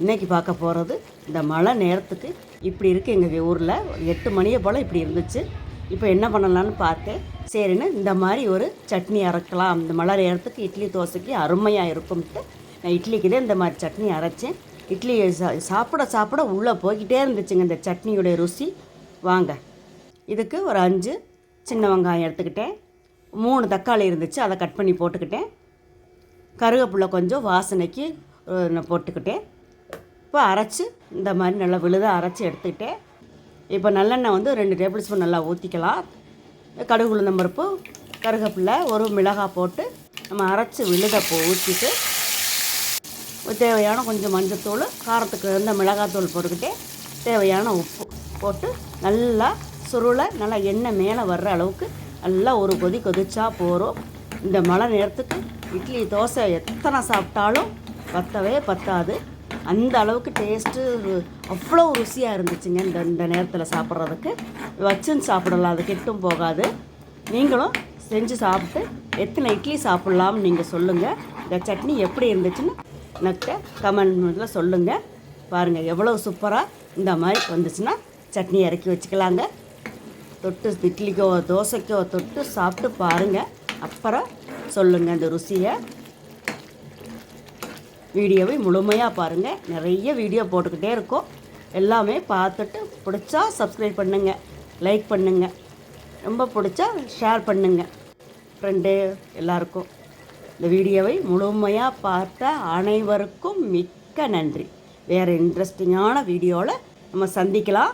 இன்றைக்கி பார்க்க போகிறது இந்த மழை நேரத்துக்கு. இப்படி இருக்குது எங்கள் ஊரில். ஒரு எட்டு மணியை போல் இப்படி இருந்துச்சு. இப்போ என்ன பண்ணலான்னு பார்த்தேன். சரின்னு இந்த மாதிரி ஒரு சட்னி அரைக்கலாம். இந்த மழை நேரத்துக்கு இட்லி தோசைக்கு அருமையாக இருக்கும்ட்டு நான் இட்லிக்குதே இந்த மாதிரி சட்னி அரைச்சேன். இட்லி சா சாப்பிட சாப்பிட உள்ளே போய்கிட்டே இருந்துச்சுங்க இந்த சட்னியுடைய ருசி. வாங்க. இதுக்கு ஒரு அஞ்சு சின்ன வெங்காயம் எடுத்துக்கிட்டேன். மூணு தக்காளி இருந்துச்சு. அதை கட் பண்ணி போட்டுக்கிட்டேன். கருவேப்பிலை கொஞ்சம் வாசனைக்கு போட்டுக்கிட்டேன். இப்போ அரைச்சி இந்த மாதிரி நல்லா விழுதாக அரைச்சி எடுத்துக்கிட்டேன் இப்போ நல்லெண்ணெய் வந்து ரெண்டு டேபிள் ஸ்பூன் நல்லா ஊற்றிக்கலாம் கடுகு உளுந்தம் பருப்பு கருவேப்பிலை ஒரு மிளகாய் போட்டு நம்ம அரைச்சி விழுதை போ ஊற்றிட்டு தேவையான கொஞ்சம் மஞ்சத்தூள் காரத்துக்கு இருந்த மிளகாத்தூள் போட்டுக்கிட்டே தேவையான உப்பு போட்டு நல்லா சுருளை நல்லா எண்ணெய் மேலே வர்ற அளவுக்கு நல்லா ஒரு கொதி கொதிச்சா போகிறோம் இந்த மழை நேரத்துக்கு இட்லி தோசை எத்தனை சாப்பிட்டாலும் பத்தவே பத்தாது. அந்த அளவுக்கு டேஸ்ட்டு அவ்வளோ ருசியாக இருந்துச்சுங்க இந்த இந்த நேரத்தில் சாப்பிட்றதுக்கு. வச்சுன்னு சாப்பிடலாம் அது கெட்டும் போகாது. நீங்களும் செஞ்சு சாப்பிட்டு எத்தனை இட்லி சாப்பிட்லாம்னு நீங்கள் சொல்லுங்கள் இந்த சட்னி எப்படி இருந்துச்சுன்னு எனக்கு கமெண்ட்ல சொல்லுங்கள் பாருங்கள் எவ்வளோ சூப்பராக இந்த மாதிரி வந்துச்சுன்னா சட்னி இறக்கி வச்சுக்கலாங்க. தொட்டு இட்லிக்கோ தோசைக்கோ தொட்டு சாப்பிட்டு பாருங்கள் அப்புறம் சொல்லுங்கள் இந்த ருசியை. வீடியோவை முழுமையாக பாருங்கள் நிறைய வீடியோ போட்டுக்கிட்டே இருக்கோம். எல்லாமே பார்த்துட்டு பிடிச்சா சப்ஸ்கிரைப் பண்ணுங்கள் லைக் பண்ணுங்கள் ரொம்ப பிடிச்சா ஷேர் பண்ணுங்கள் ஃப்ரெண்டு எல்லாருக்கும். இந்த வீடியோவை முழுமையாக பார்த்த அனைவருக்கும் மிக்க நன்றி. வேறு இன்ட்ரெஸ்டிங்கான வீடியோவில் நம்ம சந்திக்கலாம்.